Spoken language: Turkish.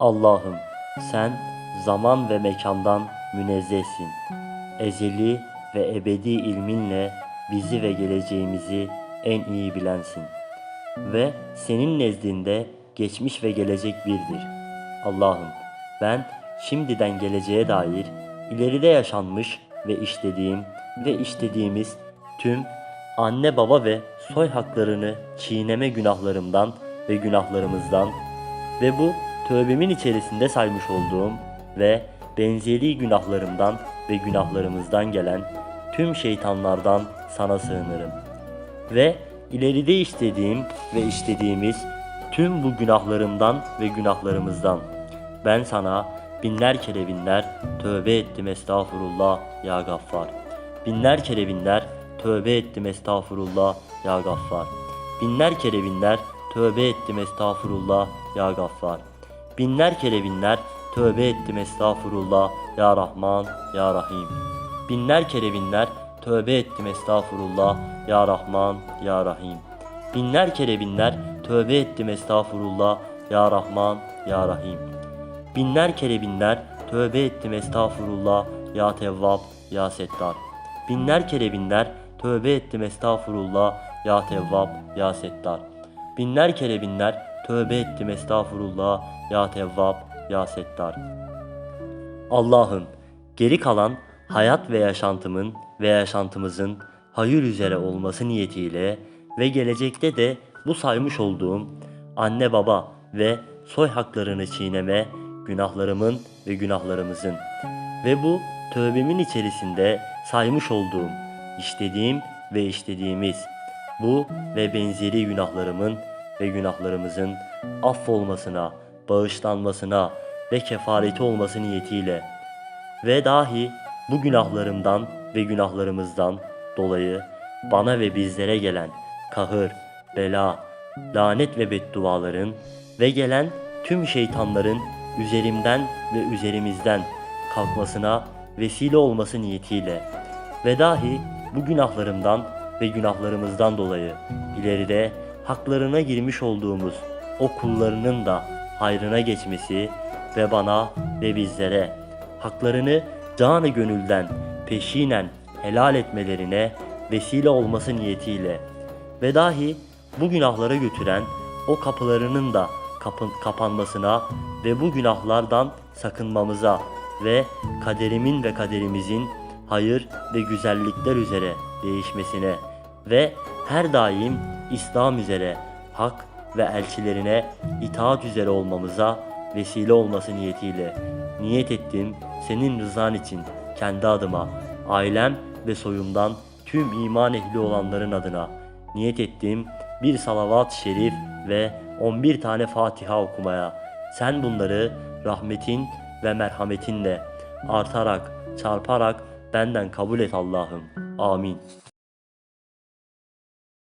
Allah'ım sen zaman ve mekandan münezzehsin. Ezeli ve ebedi ilminle bizi ve geleceğimizi en iyi bilensin. Ve senin nezdinde geçmiş ve gelecek birdir. Allah'ım ben şimdiden geleceğe dair ileride yaşanmış ve işlediğim ve işlediğimiz tüm anne baba ve soy haklarını çiğneme günahlarımdan ve günahlarımızdan ve bu tövbemin içerisinde saymış olduğum ve benzeri günahlarımdan ve günahlarımızdan gelen tüm şeytanlardan sana sığınırım. Ve ileride işlediğim ve işlediğimiz tüm bu günahlarımdan ve günahlarımızdan ben sana binler kere binler tövbe ettim estağfurullah ya gaffar. Binler kere binler tövbe ettim estağfurullah ya gaffar. Binler kere binler tövbe ettim estağfurullah ya gaffar. Binler kere binler tövbe ettim estağfurullah ya Rahman ya Rahim. Binler kere binler tövbe ettim estağfurullah ya Rahman ya Rahim. Binler kere binler tövbe ettim estağfurullah ya Rahman ya Rahim. Binler kere binler tövbe ettim estağfurullah ya Tevvab ya Settar. Binler kere binler tövbe ettim estağfurullah ya Tevvab ya Settar. Binler kere binler tövbe ettim estağfurullah ya Tevvab ya Settar. Allah'ım geri kalan hayat ve yaşantımın ve yaşantımızın hayır üzere olması niyetiyle ve gelecekte de bu saymış olduğum anne baba ve soy haklarını çiğneme günahlarımın ve günahlarımızın ve bu tövbemin içerisinde saymış olduğum işlediğim ve işlediğimiz bu ve benzeri günahlarımın ve günahlarımızın affolmasına, bağışlanmasına ve kefareti olması niyetiyle ve dahi bu günahlarımdan ve günahlarımızdan dolayı bana ve bizlere gelen kahır, bela, lanet ve bedduaların ve gelen tüm şeytanların üzerimden ve üzerimizden kalkmasına vesile olması niyetiyle ve dahi bu günahlarımdan ve günahlarımızdan dolayı ileride haklarına girmiş olduğumuz o kullarının da hayrına geçmesi ve bana ve bizlere haklarını canı gönülden peşinen helal etmelerine vesile olması niyetiyle ve dahi bu günahlara götüren o kapılarının da kapın, kapanmasına ve bu günahlardan sakınmamıza ve kaderimin ve kaderimizin hayır ve güzellikler üzere değişmesine ve her daim İslam üzere hak ve elçilerine itaat üzere olmamıza vesile olması niyetiyle niyet ettim senin rızan için kendi adıma, ailem ve soyumdan tüm iman ehli olanların adına niyet ettim bir salavat-ı şerif ve 11 tane Fatiha okumaya. Sen bunları rahmetin ve merhametinle artarak, çarparak benden kabul et Allah'ım. Amin.